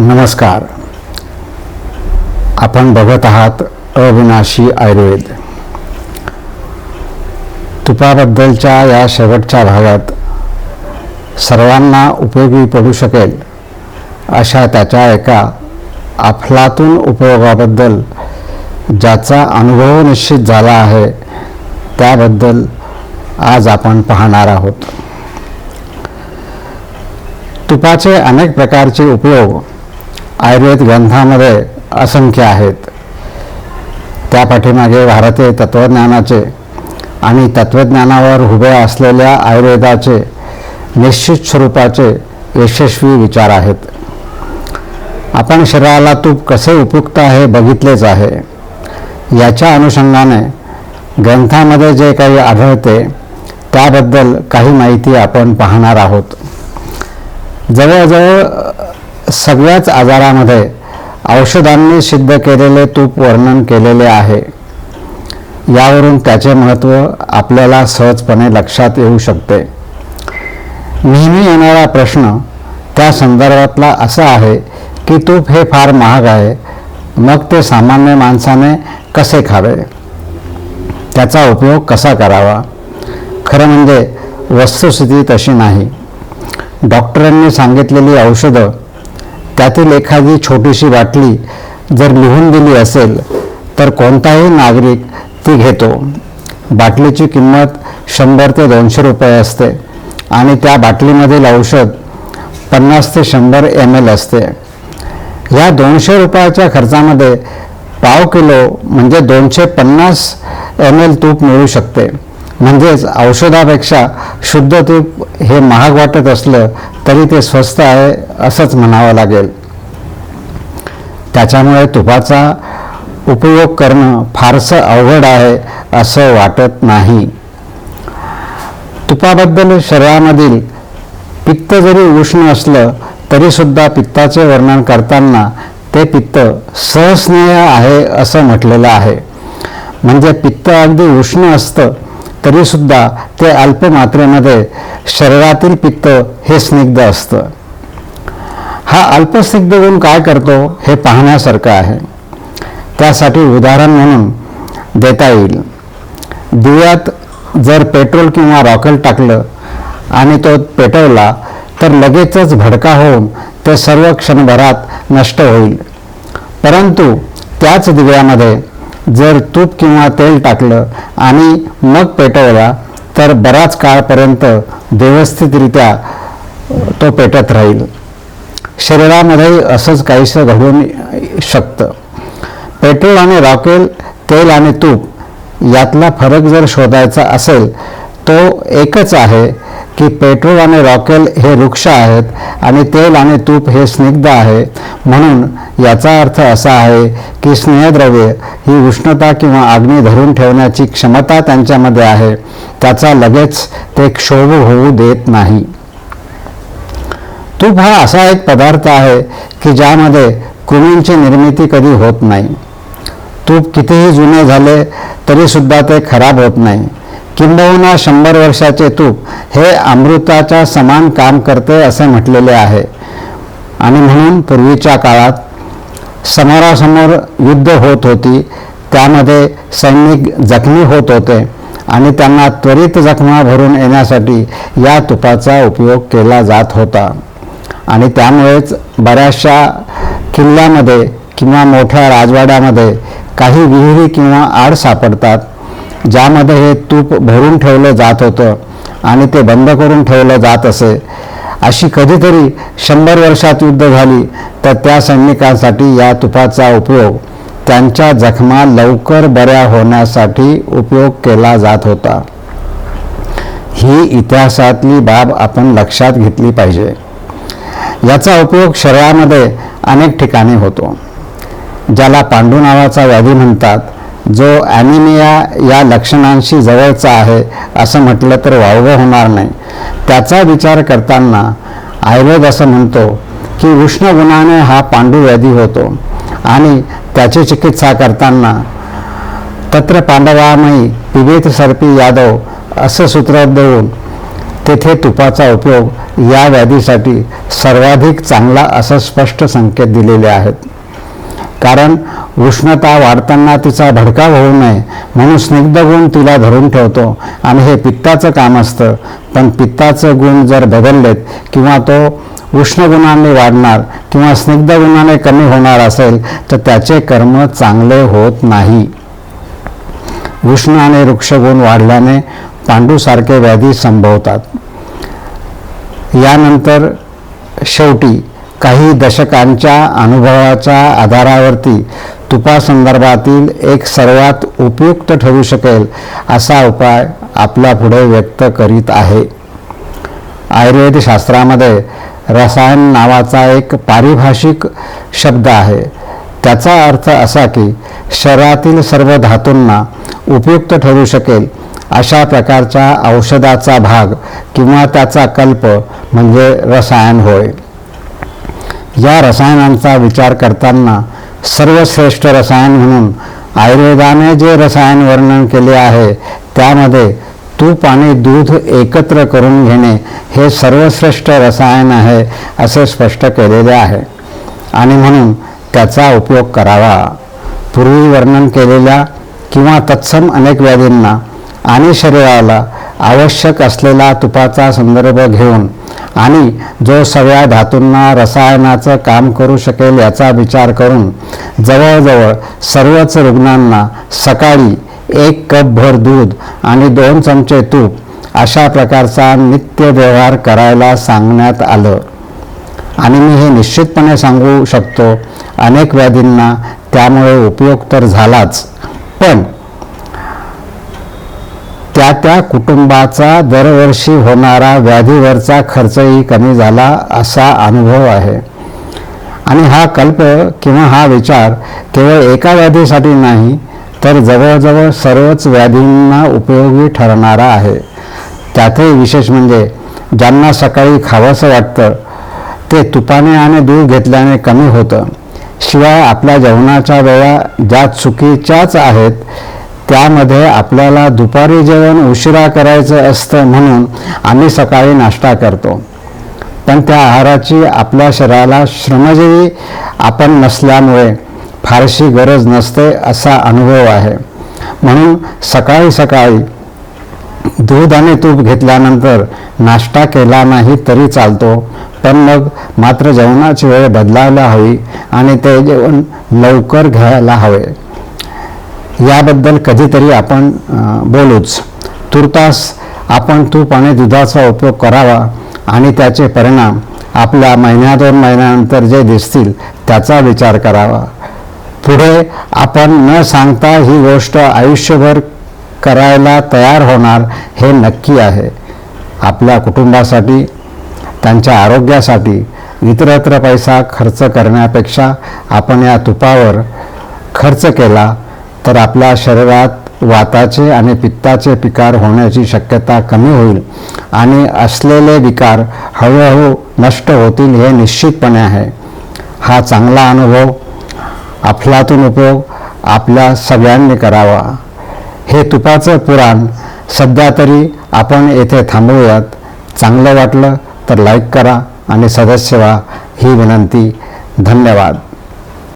नमस्कार. आपण बघत आहात अविनाशी आयुर्वेद. तुपाबद्दलच्या या शेवटच्या भागात सर्वांना उपयोगी पडू शकेल अशा त्याच्या एका अफलातून उपयोगाबद्दल ज्याचा अनुभव निश्चित झाला आहे त्याबद्दल आज आपण पाहणार आहोत. तुपाचे अनेक प्रकारचे उपयोग आयुर्वेद ग्रंथामध्ये असंख्य आहेत. त्या पाठीमागे भारतीय तत्त्वज्ञानाचे आणि तत्त्वज्ञानावर उभे असलेल्या आयुर्वेदाचे निश्चित स्वरूपाचे यशस्वी विचार आहेत. आपण शरीराला तूप कसे उपयुक्त आहे बघितलेच आहे. याच्या अनुषंगाने ग्रंथामध्ये जे काही आढळते त्याबद्दल काही माहिती आपण पाहणार आहोत. जवळजवळ सगळ्याच आजारामध्ये औषधांनी सिद्ध केलेले तूप वर्णन केलेले आहे. यावरून त्याचे महत्त्व आपल्याला सहजपणे लक्षात येऊ शकते. नेहमी येणारा प्रश्न त्या संदर्भातला असा आहे की तूप हे फार महाग आहे मग ते सामान्य माणसाने कसे खावे? त्याचा उपयोग कसा करावा? खरं म्हणजे वस्तुस्थिती तशी नाही. डॉक्टरांनी सांगितलेली औषधं त्यातील एखादी छोटीशी बाटली जर लिहून दिली असेल तर कोणताही नागरिक ती घेतो. बाटलीची किंमत शंभर ते दोनशे रुपये असते आणि त्या बाटलीमधील औषध पन्नास ते शंभर एम एल असते. या दोनशे रुपयाच्या खर्चामध्ये पाव किलो म्हणजे दोनशे पन्नास एम एल तूप मिळू शकते. म्हणजेच औषधापेक्षा शुद्ध तूप हे महाग वाटत असलं तरी ते स्वस्त आहे असंच म्हणावं लागेल. त्याच्यामुळे तुपाचा उपयोग करणं फारसं अवघड आहे असं वाटत नाही. तुपाबद्दल शरीरामधील पित्त जरी उष्ण असलं तरीसुद्धा पित्ताचे वर्णन करताना ते पित्त सहस्नेह आहे असं म्हटलेलं आहे. म्हणजे पित्त अगदी उष्ण असतं. तरीसुद्धा ते अल्प मात्रेमध्ये शरीरातील पित्त हे स्निग्ध असतं. हा अल्पस्निग्ध गुण काय करतो हे पाहण्यासारखं आहे. त्यासाठी उदाहरण म्हणून देता येईल. दिव्यात जर पेट्रोल किंवा रॉकेल टाकलं आणि तो पेटवला तर लगेचच भडका होऊन ते सर्व क्षणभरात नष्ट होईल. परंतु त्याच दिव्यामध्ये जर तूप किंवा तेल टाकलं आणि मग पेटवला तर बराच काळपर्यंत व्यवस्थितरित्या तो पेटत राहील. शरीरामध्ये असंच काहीसं घडून शकतं. पेट्रोल आणि रॉकेल तेल आणि तूप यातला फरक जर शोधायचा असेल तो एकच आहे की पेट्रोल आणि रॉकेल हे वृक्ष आहेत आणि तेल आणि तूप हे स्निग्ध आहे. म्हणून याचा अर्थ असा आहे की स्नेहद्रव्य ही उष्णता किंवा अग्नी धरून ठेवण्याची क्षमता त्यांच्यामध्ये आहे. त्याचा लगेच ते क्षोभ होऊ देत नाही. तूप हा असा एक पदार्थ आहे की ज्यामध्ये कृमींची निर्मिती कधी होत नाही. तूप कितीही जुने झाले तरीसुद्धा ते खराब होत नाही. किंबहुना शंभर वर्षाचे तूप हे अमृताच्या समान काम करते असे म्हटलेले आहे. आणि म्हणून पूर्वीच्या काळात समोरासमोर युद्ध होत होती. त्यामध्ये सैनिक जखमी होत होते आणि त्यांना त्वरित जखमा भरून येण्यासाठी या तुपाचा उपयोग केला जात होता. आणि त्यामुळेच बऱ्याचशा किल्ल्यामध्ये किंवा मोठ्या राजवाड्यामध्ये काही विहिरी किंवा आड सापडतात. ज्यामध्ये हे तूप भरून ठेवलं जात होतं आणि ते बंद करून ठेवलं जात असे. अशी कधीतरी शंभर वर्षात युद्ध झाली तर त्या सैनिकांसाठी या तुपाचा उपयोग त्यांच्या जखमा लवकर बऱ्या होण्यासाठी उपयोग केला जात होता. ही इतिहासातली बाब आपण लक्षात घेतली पाहिजे. याचा उपयोग शरीरामध्ये अनेक ठिकाणी होतो. ज्याला पांडू नावाचा व्याधी म्हणतात जो ॲनिमिया या लक्षणांशी जवळचा आहे असं म्हटलं तर वावगं होणार नाही. त्याचा विचार करताना आयुर्वेद असं म्हणतो की उष्ण गुणाने हा पांडू व्याधी होतो आणि त्याची चिकित्सा करताना तत्र पांडवामयी पिबेत सर्पी यादव असं सूत्र देऊन तेथे तुपाचा उपयोग या व्याधीसाठी सर्वाधिक चांगला असं स्पष्ट संकेत दिलेले आहेत. कारण उष्णता वाढताना तिचा भडकाव होऊ नये म्हणून स्निग्ध गुण तिला धरून ठेवतो. आणि हे पित्ताचं काम असतं. पण पित्ताचं गुण जर बदललेत किंवा तो उष्ण गुणाने वाढणार किंवा स्निग्ध गुणाने कमी होणार असेल तर त्याचे कर्म चांगले होत नाही. उष्ण आणि वृक्षगुण वाढल्याने पांडूसारखे व्याधी संभवतात. यानंतर शेवटी काही दशकांच्या अनुभवाच्या आधारावरती तुपासंदर्भातील एक सर्वात उपयुक्त ठरू शकेल असा उपाय आपल्या पुढे व्यक्त करीत आहे. आयुर्वेद शास्त्रामध्ये रसायन नावाचा एक पारिभाषिक शब्द आहे. त्याचा अर्थ असा की शरीरातील सर्व धातूंना उपयुक्त ठरू शकेल अशा प्रकारच्या औषधाचा भाग किंवा त्याचा कल्प म्हणजे रसायन होय. या रसायनांचा विचार करताना सर्वश्रेष्ठ रसायन म्हणून आयुर्वेदाने जे रसायन वर्णन केले आहे त्यामध्ये तूप आणि दूध एकत्र करून घेणे हे सर्वश्रेष्ठ रसायन आहे असे स्पष्ट केलेले आहे. आणि म्हणून त्याचा उपयोग करावा. पूर्वी वर्णन केलेल्या किंवा तत्सम अनेक व्याधींना आणि शरीराला आवश्यक असलेला तुपाचा संदर्भ घेऊन आणि जो सगळ्या धातूंना रसायनाचं काम करू शकेल याचा विचार करून जवळजवळ सर्वच रुग्णांना सकाळी एक कपभर दूध आणि दोन चमचे तूप अशा प्रकारचा नित्य व्यवहार करायला सांगण्यात आलं. आणि मी हे निश्चितपणे सांगू शकतो अनेक व्याधींना त्यामुळे उपयोग तर झालाच पण त्या त्या कुटुंबाचा दरवर्षी होणारा व्याधीवरचा खर्चही कमी झाला असा अनुभव आहे. आणि हा कल्प किंवा हा विचार केवळ एका व्याधीसाठी नाही तर जवळजवळ सर्वच व्याधींना उपयोगी ठरणारा आहे. त्यातही विशेष म्हणजे ज्यांना सकाळी खावंसं वाटतं ते तुपाने आणि दूध घेतल्याने कमी होतं. शिवाय आपल्या जेवणाच्या वेळा ज्या चुकीच्याच आहेत त्यामध्ये आपल्याला दुपारी जेवण उशिरा करायचं असतं म्हणून आम्ही सकाळी नाश्ता करतो. पण त्या आहाराची आपल्या शरीराला श्रमजीवी आपण नसल्यामुळे फारशी गरज नसते असा अनुभव आहे. म्हणून सकाळी सकाळी दूध आणि तूप घेतल्यानंतर नाश्ता केला नाही तरी चालतो. पण मग मात्र जेवणाची वेळ बदलायला हवी आणि ते जेवण लवकर घ्यायला हवे. याबद्दल कधीतरी आपण बोलूच. तुर्तास आपण तूप आणि दुधाचा उपयोग करावा आणि त्याचे परिणाम आपल्या महिन्या दोन महिन्यानंतर जे दिसतील त्याचा विचार करावा. पुढे आपण न सांगता ही गोष्ट आयुष्यभर करायला तयार होणार हे नक्की आहे. आपल्या कुटुंबासाठी त्यांच्या आरोग्यासाठी इतरत्र पैसा खर्च करण्यापेक्षा आपण या तुपावर खर्च केला तर आपल्या शरीरात वाताचे आणि पित्ताचे विकार होण्याची शक्यता कमी होईल आणि असलेले विकार हळूहळू नष्ट होतील हे निश्चितपणे आहे. हा चांगला अनुभव अफलातून उपयोग आपल्या सगळ्यांनी करावा. हे तुपाचं पुराण सध्या तरी आपण येथे थांबवूयात चांगलं वाटलं तर लाईक करा आणि सदस्य व्हा ही विनंती. धन्यवाद.